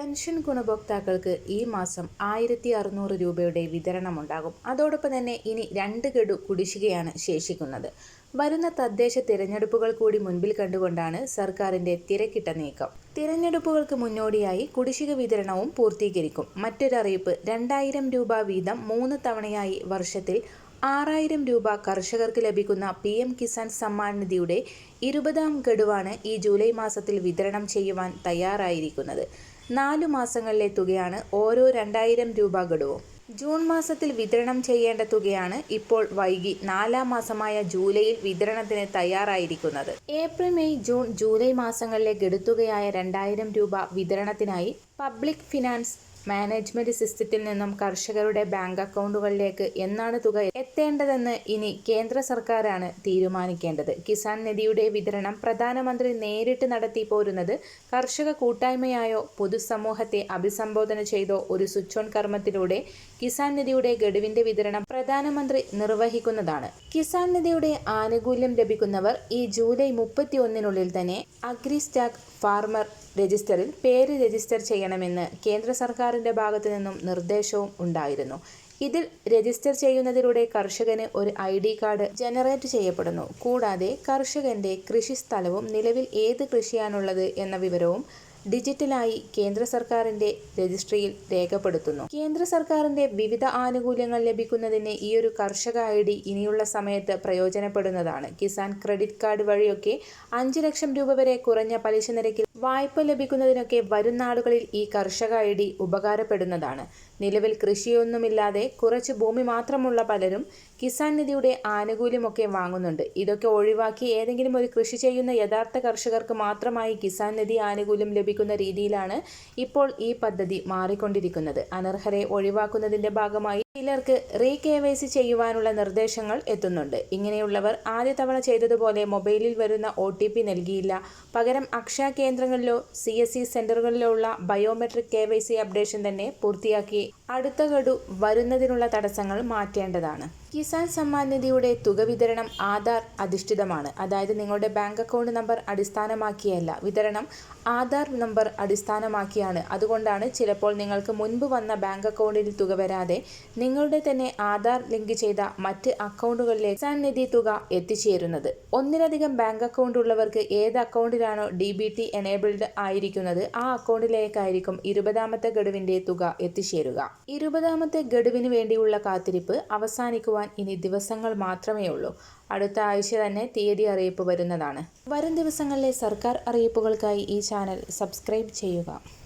Pension ഗുണഭോക്താക്കൾക്ക് ഈ മാസം ആയിരത്തി അറുന്നൂറ് രൂപയുടെ വിതരണമുണ്ടാകും. അതോടൊപ്പം തന്നെ ഇനി രണ്ട് ഗഡു കുടിശ്ശികയാണ് ശേഷിക്കുന്നത്. വരുന്ന തദ്ദേശ തിരഞ്ഞെടുപ്പുകൾ കൂടി മുൻപിൽ കണ്ടുകൊണ്ടാണ് സർക്കാരിന്റെ തിരക്കിട്ട നീക്കം. തിരഞ്ഞെടുപ്പുകൾക്ക് മുന്നോടിയായി കുടിശ്ശിക വിതരണവും പൂർത്തീകരിക്കും. മറ്റൊരറിയിപ്പ് രണ്ടായിരം രൂപ വീതം മൂന്ന് തവണയായി വർഷത്തിൽ ആറായിരം രൂപ കർഷകർക്ക് ലഭിക്കുന്ന പി എം കിസാൻ സമ്മാൻ നിധിയുടെ ഇരുപതാം ഗഡുവാണ് ഈ ജൂലൈ മാസത്തിൽ വിതരണം ചെയ്യുവാൻ തയ്യാറായിരിക്കുന്നത്. നാലു മാസങ്ങളിലെ തുകയാണ് ഓരോ രണ്ടായിരം രൂപ ഗഡുവും. ജൂൺ മാസത്തിൽ വിതരണം ചെയ്യേണ്ട തുകയാണ് ഇപ്പോൾ വൈകി നാലാം മാസമായ ജൂലൈയിൽ വിതരണത്തിന് തയ്യാറായിരിക്കുന്നത്. ഏപ്രിൽ മെയ് ജൂൺ ജൂലൈ മാസങ്ങളിലെ ഗഡുത്തുകയായ രണ്ടായിരം രൂപ വിതരണത്തിനായി പബ്ലിക് ഫിനാൻസ് മാനേജ്മെന്റ് സിസ്റ്റത്തിൽ നിന്നും കർഷകരുടെ ബാങ്ക് അക്കൗണ്ടുകളിലേക്ക് എന്നാണ് തുക എത്തേണ്ടതെന്ന് ഇനി കേന്ദ്ര സർക്കാരാണ് തീരുമാനിക്കേണ്ടത്. കിസാൻ നിധിയുടെ വിതരണം പ്രധാനമന്ത്രി നേരിട്ട് നടത്തി പോരുന്നത് കർഷക കൂട്ടായ്മയായോ പൊതുസമൂഹത്തെ അഭിസംബോധന ചെയ്തോ ഒരു സ്വിച്ച് ഓൺ കർമ്മത്തിലൂടെ കിസാൻ നിധിയുടെ ഗഡുവിന്റെ വിതരണം പ്രധാനമന്ത്രി നിർവഹിക്കുന്നതാണ്. കിസാൻ നിധിയുടെ ആനുകൂല്യം ലഭിക്കുന്നവർ ഈ ജൂലൈ മുപ്പത്തി ഒന്നിനുള്ളിൽ തന്നെ അഗ്രിസ്റ്റാക് ഫാർമർ രജിസ്റ്ററിൽ പേര് രജിസ്റ്റർ ചെയ്യണമെന്ന് കേന്ദ്ര സർക്കാരിന്റെ ഭാഗത്തു നിന്നും നിർദ്ദേശവും ഉണ്ടായിരുന്നു. ഇതിൽ രജിസ്റ്റർ ചെയ്യുന്നതിലൂടെ കർഷകന് ഒരു ഐ ഡി കാർഡ് ജനറേറ്റ് ചെയ്യപ്പെടുന്നു. കൂടാതെ കർഷകന്റെ കൃഷി സ്ഥലവും നിലവിൽ ഏത് കൃഷിയാണുള്ളത് എന്ന വിവരവും ഡിജിറ്റലായി കേന്ദ്ര സർക്കാരിന്റെ രജിസ്ട്രിയിൽ രേഖപ്പെടുത്തുന്നു. കേന്ദ്ര സർക്കാരിന്റെ വിവിധ ആനുകൂല്യങ്ങൾ ലഭിക്കുന്നതിന് ഈ ഒരു കർഷക ഐ ഡി ഇനിയുള്ള സമയത്ത് പ്രയോജനപ്പെടുന്നതാണ്. കിസാൻ ക്രെഡിറ്റ് കാർഡ് വഴിയൊക്കെ അഞ്ച് ലക്ഷം രൂപ വരെ കുറഞ്ഞ പലിശ നിരക്കിൽ വായ്പ ലഭിക്കുന്നതിനൊക്കെ വരും നാളുകളിൽ ഈ കർഷക ഐ ഡി ഉപകാരപ്പെടുന്നതാണ്. നിലവിൽ കൃഷിയൊന്നുമില്ലാതെ കുറച്ച് ഭൂമി മാത്രമുള്ള പലരും കിസാൻ നിധിയുടെ ആനുകൂല്യമൊക്കെ വാങ്ങുന്നുണ്ട്. ഇതൊക്കെ ഒഴിവാക്കി ഏതെങ്കിലും ഒരു കൃഷി ചെയ്യുന്ന യഥാർത്ഥ കർഷകർക്ക് മാത്രമായി കിസാൻ നിധി ആനുകൂല്യം ലഭിക്കുന്ന രീതിയിലാണ് ഇപ്പോൾ ഈ പദ്ധതി മാറിക്കൊണ്ടിരിക്കുന്നത്. അനർഹരെ ഒഴിവാക്കുന്നതിന്റെ ഭാഗമായി ചിലർക്ക് റീ കെ വൈ സി ചെയ്യുവാനുള്ള നിർദ്ദേശങ്ങൾ എത്തുന്നുണ്ട്. ഇങ്ങനെയുള്ളവർ ആദ്യ തവണ ചെയ്തതുപോലെ മൊബൈലിൽ വരുന്ന ഒ ടി പി നൽകിയില്ല. പകരം അക്ഷയ കേന്ദ്രങ്ങളിലോ സി എസ് സി സെന്ററുകളിലോ ഉള്ള biometric K Y C updation തന്നെ പൂർത്തിയാക്കി അടുത്ത ഗഡു വരുന്നതിനുള്ള തടസ്സങ്ങൾ മാറ്റേണ്ടതാണ്. കിസാൻ സമ്മാൻ നിധിയുടെ തുക വിതരണം ആധാർ അധിഷ്ഠിതമാണ്. അതായത് നിങ്ങളുടെ ബാങ്ക് അക്കൗണ്ട് നമ്പർ അടിസ്ഥാനമാക്കിയല്ല. വിതരണം ആധാർ നമ്പർ അടിസ്ഥാനമാക്കിയാണ്. അതുകൊണ്ടാണ് ചിലപ്പോൾ നിങ്ങൾക്ക് മുൻപ് വന്ന ബാങ്ക് അക്കൗണ്ടിൽ തുക വരാതെ നിങ്ങളുടെ തന്നെ ആധാർ ലിങ്ക് ചെയ്ത മറ്റ് അക്കൗണ്ടുകളിലെ കിസാൻ നിധി തുക എത്തിച്ചേരുന്നത്. ഒന്നിലധികം ബാങ്ക് അക്കൗണ്ട് ഉള്ളവർക്ക് ഏത് അക്കൗണ്ടിലാണോ ഡി ബി ടി എനേബിൾഡ് ആയിരിക്കുന്നത് ആ അക്കൗണ്ടിലേക്കായിരിക്കും ഇരുപതാമത്തെ ഗഡുവിന്റെ തുക എത്തിച്ചേരുക. ഇരുപതാമത്തെ ഗഡുവിന് വേണ്ടിയുള്ള കാത്തിരിപ്പ് അവസാനിക്കുവാൻ ഇനി ദിവസങ്ങൾ മാത്രമേ ഉള്ളൂ. അടുത്ത ആഴ്ച തന്നെ തീയതി അറിയിപ്പ് വരുന്നതാണ്. വരും ദിവസങ്ങളിലെ സർക്കാർ അറിയിപ്പുകൾക്കായി ഈ ചാനൽ സബ്സ്ക്രൈബ് ചെയ്യുക.